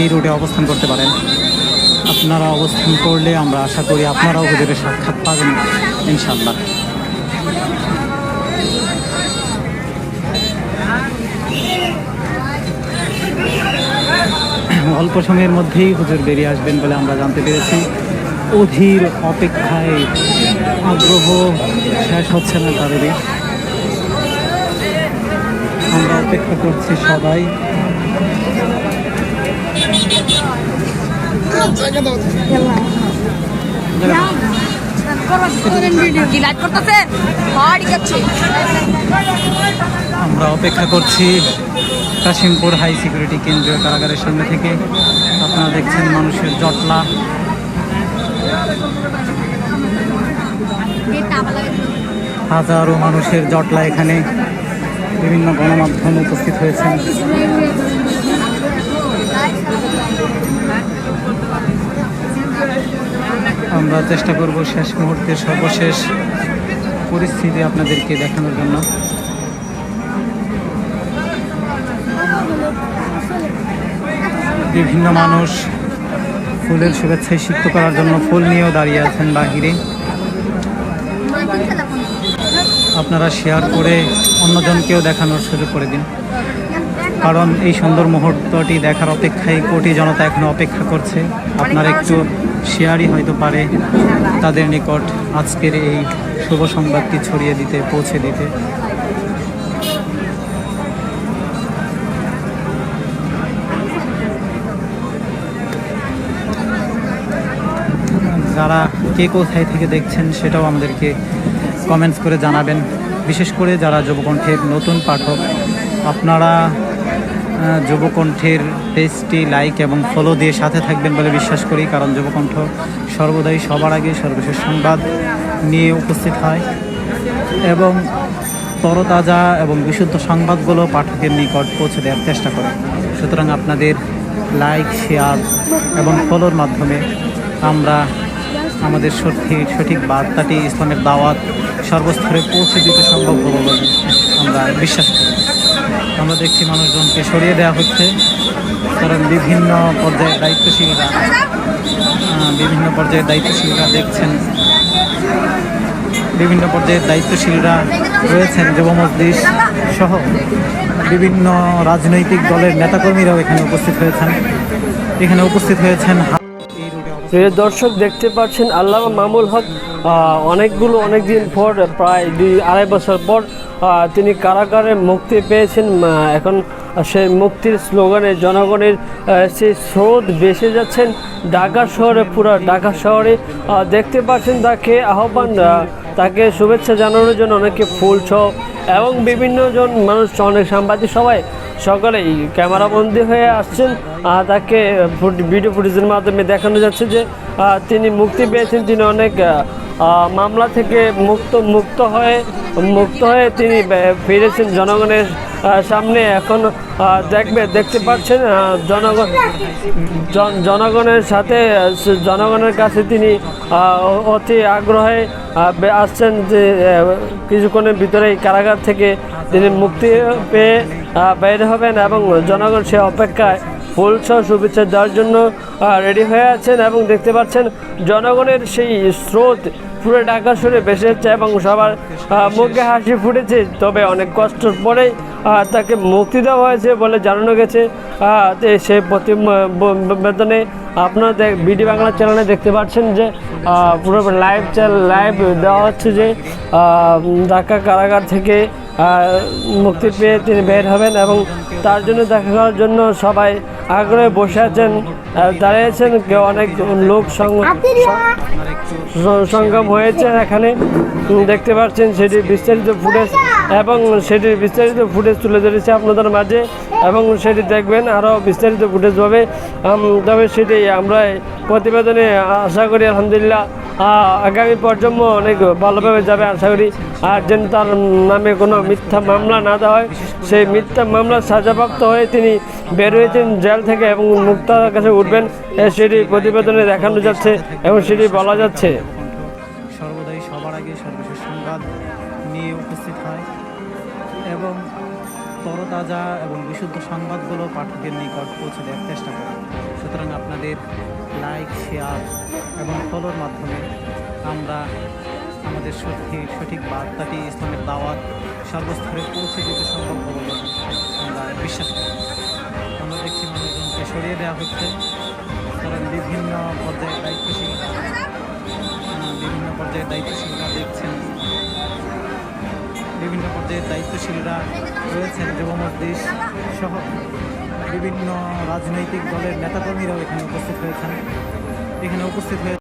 এই রুটে অবস্থান করতে পারেন। আপনারা অবস্থান করলে আমরা আশা করি আপনারাও হুজুরের সাক্ষাৎ পাবেন ইনশাল্লাহ অল্প সময়ের মধ্যেই হুজুর বেরিয়ে আসবেন বলে আমরা জানতে পেরেছি। অধীর অপেক্ষায় আগ্রহ শেষ হচ্ছে না তাদেরই আমরা অপেক্ষা করছি সবাই। আমরা অপেক্ষা করছি কাশিমপুর হাই সিকিউরিটি কেন্দ্রীয় কারাগারের সামনে থেকে। আপনারা দেখছেন মানুষের জটলা। হাজারো মানুষের জটলা এখানে। বিভিন্ন গণমাধ্যম উপস্থিত হয়েছেন। আমরা চেষ্টা করব শেষ মুহূর্তের সর্বশেষ পরিস্থিতি আপনাদেরকে দেখানোর জন্য। বিভিন্ন মানুষ ফুলের শুভেচ্ছায় সিক্ত করার জন্য ফুল নিয়েও দাঁড়িয়ে আছেন বাহিরে। আপনারা শেয়ার করে অন্যজনকেও দেখানোর সুযোগ করে দিন। কারণ এই সুন্দর মুহূর্তটি দেখার অপেক্ষায় কোটি জনতা এখনও অপেক্ষা করছে। আপনার একটু শেয়ারই হয়তো পারে তাদের নিকট আজকের এই শুভ সংবাদটি ছড়িয়ে দিতে, পৌঁছে দিতে। যারা কে কোথায় থেকে দেখছেন সেটাও আমাদেরকে কমেন্টস করে জানাবেন। বিশেষ করে যারা যুবকণ্ঠের নতুন পাঠক, আপনারা যুবকণ্ঠের পেজটি লাইক এবং ফলো দিয়ে সাথে থাকবেন বলে বিশ্বাস করি। কারণ যুবকণ্ঠ সর্বদাই সবার আগে সর্বশেষ সংবাদ নিয়ে উপস্থিত হয় এবং তরতাজা এবং বিশুদ্ধ সংবাদগুলো পাঠকের নিকট পৌঁছে দেওয়ার চেষ্টা করে। সুতরাং আপনাদের লাইক শেয়ার এবং ফলোর মাধ্যমে আমরা আমাদের সঠিক সঠিক বার্তাটি ইসলামের দাওয়াত সর্বস্তরে পৌঁছে দিতে সম্ভব হবে বলে আমরা বিশ্বাস করি। আমরা দেখছি মানুষজনকে সরিয়ে দেওয়া হচ্ছে। কারণ বিভিন্ন পর্যায়ের দায়িত্বশীলরা বিভিন্ন পর্যায়ের দায়িত্বশীলরা দেখছেন। বিভিন্ন পর্যায়ের দায়িত্বশীলরা রয়েছেন যুব মজলিস সহ বিভিন্ন রাজনৈতিক দলের নেতাকর্মীরাও এখানে উপস্থিত হয়েছেন। এখানে উপস্থিত হয়েছেন প্রিয় দর্শক, দেখতে পাচ্ছেন আল্লাহ মামুল হক অনেকগুলো অনেক দিন পর, প্রায় দুই আড়াই বছর পর তিনি কারাগারে মুক্তি পেয়েছেন। এখন সেই মুক্তির স্লোগানে জনগণের সেই স্রোত বেসে যাচ্ছেন ঢাকা শহরে, পুরো ঢাকা শহরে। দেখতে পাচ্ছেন তাকে আহ্বান তাকে শুভেচ্ছা জানানোর জন্য অনেকে ফুল সহ এবং বিভিন্ন জন মানুষ, অনেক সাংবাদিক সবাই সকলেই ক্যামেরাবন্দি হয়ে আসছেন। তাকে ভিডিও ফুটেজের মাধ্যমে দেখানো যাচ্ছে যে তিনি মুক্তি পেয়েছেন। তিনি অনেক মামলা থেকে মুক্ত মুক্ত হয়ে মুক্ত হয়ে তিনি ফিরেছেন জনগণের সামনে। এখন দেখবে, দেখতে পাচ্ছেন জনগণ জন- জনগণের সাথে জনগণের কাছে তিনি অতি আগ্রহে আসছেন যে কিছুক্ষণের ভিতরেই কারাগার থেকে তিনি মুক্তি পেয়ে বের হবেন এবং জনগণ সে অপেক্ষায় ফুল সহ শুভেচ্ছা দেওয়ার জন্য রেডি হয়ে আছেন এবং দেখতে পাচ্ছেন জনগণের সেই স্রোত পুরো ঢাকা সুরে ভেসে যাচ্ছে এবং সবার মুখে হাসি ফুটেছে। তবে অনেক কষ্টর পরেই তাকে মুক্তি দেওয়া হয়েছে বলে জানানো গেছে। সে প্রতিবেদনে আপনারা দেখ- বিডি বাংলা চ্যানেলে দেখতে পাচ্ছেন যে পুরো লাইভ চ্যানেল লাইভ দেওয়া হচ্ছে যে ঢাকা কারাগার থেকে মুক্তি পেয়ে তিনি বের হবেন এবং তার জন্য দেখা করার জন্য সবাই আগ্রহে বসে আছেন দাঁড়িয়েছেন। কেউ অনেক লোক সঙ্গম হয়েছে এখানে। দেখতে পাচ্ছেন সেটি বিস্তারিত ফুটেজ এবং সেটির বিস্তারিত ফুটেজ তুলে ধরেছে আপনাদের মাঝে এবং সেটি দেখবেন আরও বিস্তারিত ফুটেজ আম, তবে সেটি আমরা প্রতিবেদনে আশা করি আলহামদুলিল্লাহ। আগামী প্রজন্ম অনেক ভালোভাবে যাবে আশা করি। আর যেন তার নামে কোনো মিথ্যা মামলা না দেওয়া হয়, সেই মিথ্যা মামলা সাজাপ্রাপ্ত হয়ে তিনি বের হয়েছেন জেল থেকে এবং মুক্তার কাছে উঠবেন সেটি প্রতিবেদনে দেখানো যাচ্ছে এবং সেটি বলা যাচ্ছে। সর্বদাই সবার আগে সর্বশেষ সংবাদ নিয়ে উপস্থিত হয় এবং তরতাজা এবং বিশুদ্ধ সংবাদগুলো পাঠকের নিকট পৌঁছে দেওয়ার চেষ্টা করে। সুতরাং আপনাদের লাইক শেয়ার এবং ফলোর মাধ্যমে আমরা আমাদের সঠিক সঠিক বার্তাটি ইসলামের দাওয়াত সর্বস্তরে পৌঁছে দিতে সম্ভব হবে বলে আমরা বিশ্বাস করি। আমরা দেখছি মানুষজনকে সরিয়ে দেওয়া হচ্ছে। কারণ বিভিন্ন পর্যায়ে দায়িত্বশীল বিভিন্ন পর্যায়ে দায়িত্বশীলরা দেখছেন। বিভিন্ন পর্যায়ে দায়িত্বশীলরা রয়েছেন যুব মজলিস সহ। বিভিন্ন রাজনৈতিক দলের নেতাকর্মীরাও এখানে উপস্থিত হয়েছেন। এখানে উপস্থিত হয়ে